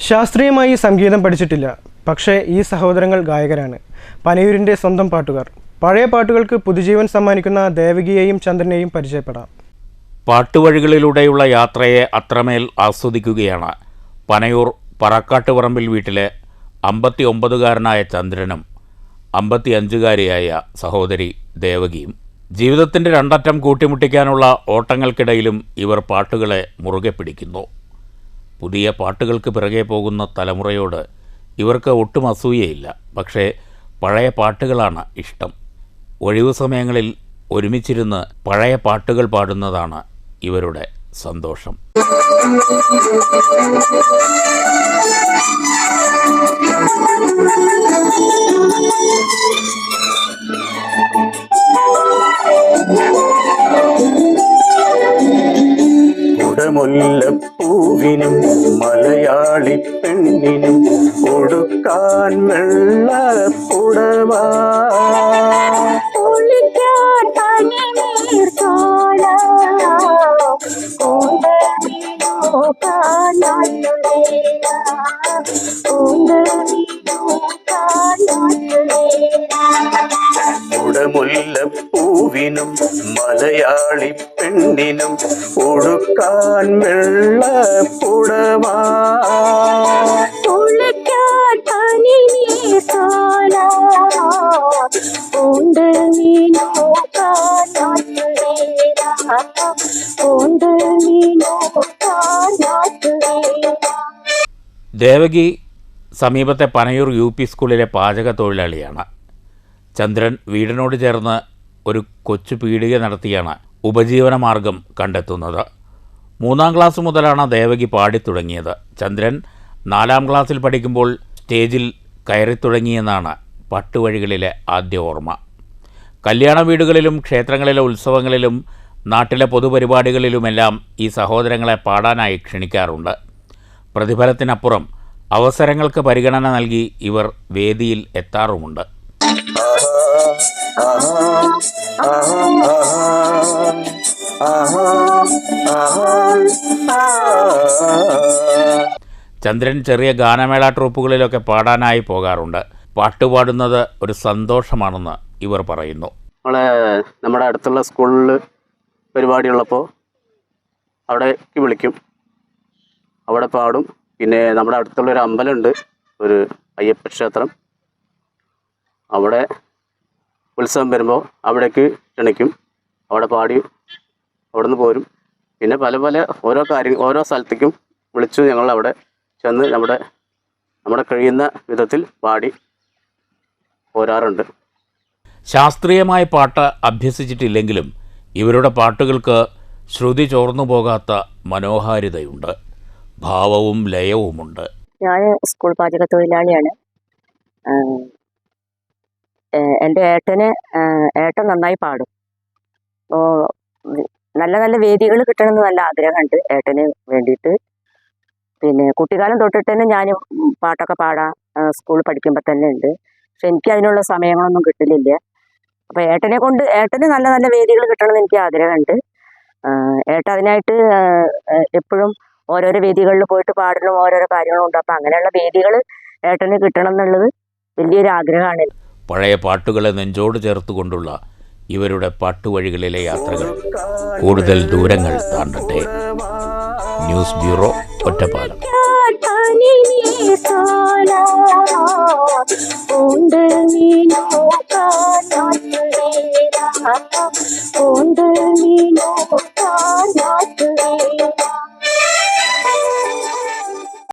ശാസ്ത്രീയമായി സംഗീതം പഠിച്ചിട്ടില്ല. പക്ഷേ ഈ സഹോദരങ്ങൾ ഗായകരാണ്. പനയൂരിന്റെ സ്വന്തം പാട്ടുകാർ. പഴയ പാട്ടുകൾക്ക് പുതുജീവൻ സമ്മാനിക്കുന്ന ദേവകിയെയും ചന്ദ്രനെയും പരിചയപ്പെടാം. പാട്ടുവഴികളിലൂടെയുള്ള യാത്രയെ അത്രമേൽ ആസ്വദിക്കുകയാണ് പനയൂർ പറക്കാട്ടുപറമ്പിൽ വീട്ടിലെ അമ്പത്തി ഒമ്പതുകാരനായ ചന്ദ്രനും അമ്പത്തി അഞ്ചുകാരിയായ സഹോദരി ദേവകിയും. ജീവിതത്തിന്റെ രണ്ടറ്റം കൂട്ടിമുട്ടിക്കാനുള്ള ഓട്ടങ്ങൾക്കിടയിലും ഇവർ പാട്ടുകളെ മുറുകെ പിടിക്കുന്നു. പുതിയ പാട്ടുകൾക്ക് പിറകെ പോകുന്ന തലമുറയോട് ഇവർക്ക് ഒട്ടും അസൂയയില്ല. പക്ഷേ പഴയ പാട്ടുകളാണ് ഇഷ്ടം. ഒഴിവു സമയങ്ങളിൽ ഒരുമിച്ചിരുന്ന് പഴയ പാട്ടുകൾ പാടുന്നതാണ് ഇവരുടെ സന്തോഷം. കുടമുല്ലപ്പൂവിനും മലയാളി പെണ്ണിനും കൊടുക്കാൻ വെള്ള കൂന്തലിനോ കാണാനുള്ളേല കൂന്തലിനോ കാണാനുള്ളേല കുടമുല്ലപ്പൂവിനും മലയാളി പെണ്ണിനും ഒഴുക്കാൻ വെള്ള ദേവകി സമീപത്തെ പനയൂർ യു പി സ്കൂളിലെ പാചക തൊഴിലാളിയാണ്. ചന്ദ്രൻ വീടിനോട് ചേർന്ന് ഒരു കൊച്ചു പീടിക നടത്തിയാണ് ഉപജീവന മാർഗം കണ്ടെത്തുന്നത്. മൂന്നാം ക്ലാസ് മുതലാണ് ദേവകി പാടിത്തുടങ്ങിയത് ചന്ദ്രൻ നാലാം ക്ലാസ്സിൽ പഠിക്കുമ്പോൾ സ്റ്റേജിൽ കയറിത്തുടങ്ങിയെന്നാണ് പട്ടുവഴികളിലെ ആദ്യ ഓർമ്മ. കല്യാണ വീടുകളിലും ക്ഷേത്രങ്ങളിലെ ഉത്സവങ്ങളിലും നാട്ടിലെ പൊതുപരിപാടികളിലുമെല്ലാം ഈ സഹോദരങ്ങളെ പാടാനായി ക്ഷണിക്കാറുണ്ട്. പ്രതിഫലത്തിനപ്പുറം അവസരങ്ങൾക്ക് പരിഗണന നൽകി ഇവർ വേദിയിൽ എത്താറുമുണ്ട്. ചന്ദ്രൻ ചെറിയ ഗാനമേള ട്രൂപ്പുകളിലൊക്കെ പാടാനായി പോകാറുണ്ട്. പാട്ടുപാടുന്നത് ഒരു സന്തോഷമാണെന്ന് ഇവർ പറയുന്നു. നമ്മളെ നമ്മുടെ അടുത്തുള്ള സ്കൂളിൽ പരിപാടിയുള്ളപ്പോൾ അവിടേക്ക് വിളിക്കും. അവിടെ പാടും. പിന്നെ നമ്മുടെ അടുത്തുള്ള ഒരു അമ്പലമുണ്ട്. ഒരു അയ്യപ്പ ക്ഷേത്രം. അവിടെ ഉത്സവം വരുമ്പോൾ അവിടേക്ക് ക്ഷണിക്കും. അവിടെ പാടി അവിടെ നിന്ന് പോരും. പിന്നെ പല പല ഓരോ കാര്യങ്ങൾ ഓരോ സ്ഥലത്തേക്കും വിളിച്ചു ഞങ്ങൾ അവിടെ ചെന്ന് നമ്മുടെ നമ്മുടെ കഴിയുന്ന വിധത്തിൽ പാടി പോരാറുണ്ട്. ശാസ്ത്രീയമായ പാട്ട് അഭ്യസിച്ചിട്ടില്ലെങ്കിലും ഇവരുടെ പാട്ടുകൾക്ക് ശ്രുതി ചോർന്നു പോകാത്ത മനോഹാരിതയുണ്ട്. ഭാവവും ലയവുമുണ്ട്. ഞാൻ സ്കൂൾ പാചക തൊഴിലാളിയാണ് എന്റെ ഏട്ടന് ഏട്ടൻ നന്നായി പാടും. നല്ല നല്ല വേദികൾ കിട്ടണമെന്ന് നല്ല ആഗ്രഹമുണ്ട് ഏട്ടന് വേണ്ടിയിട്ട്. പിന്നെ കുട്ടിക്കാലം തൊട്ടിട്ട് തന്നെ ഞാൻ പാട്ടൊക്കെ പാടാം സ്കൂളിൽ പഠിക്കുമ്പോൾ തന്നെ ഉണ്ട്. പക്ഷെ എനിക്ക് അതിനുള്ള സമയങ്ങളൊന്നും കിട്ടലില്ല അപ്പോൾ ഏട്ടനെ കൊണ്ട് ഏട്ടന് നല്ല നല്ല വേദികൾ കിട്ടണമെന്ന് എനിക്ക് ആഗ്രഹമുണ്ട്. ഏട്ട അതിനായിട്ട് എപ്പോഴും ഓരോരോ വേദികളിൽ പോയിട്ട് പാടണം ഓരോരോ കാര്യങ്ങളും ഉണ്ട്. അപ്പം അങ്ങനെയുള്ള വേദികൾ ഏട്ടന് കിട്ടണം എന്നുള്ളത് വലിയൊരു ആഗ്രഹമാണ് പഴയ പാട്ടുകളെ നെഞ്ചോട് ചേർത്തുകൊണ്ടുള്ള ഇവരുടെ പാട്ടുവഴികളിലെ യാത്രകൾ. കൂടുതൽ ദൂരങ്ങൾ താണ്ടട്ടെ. News bureau Ottapalam.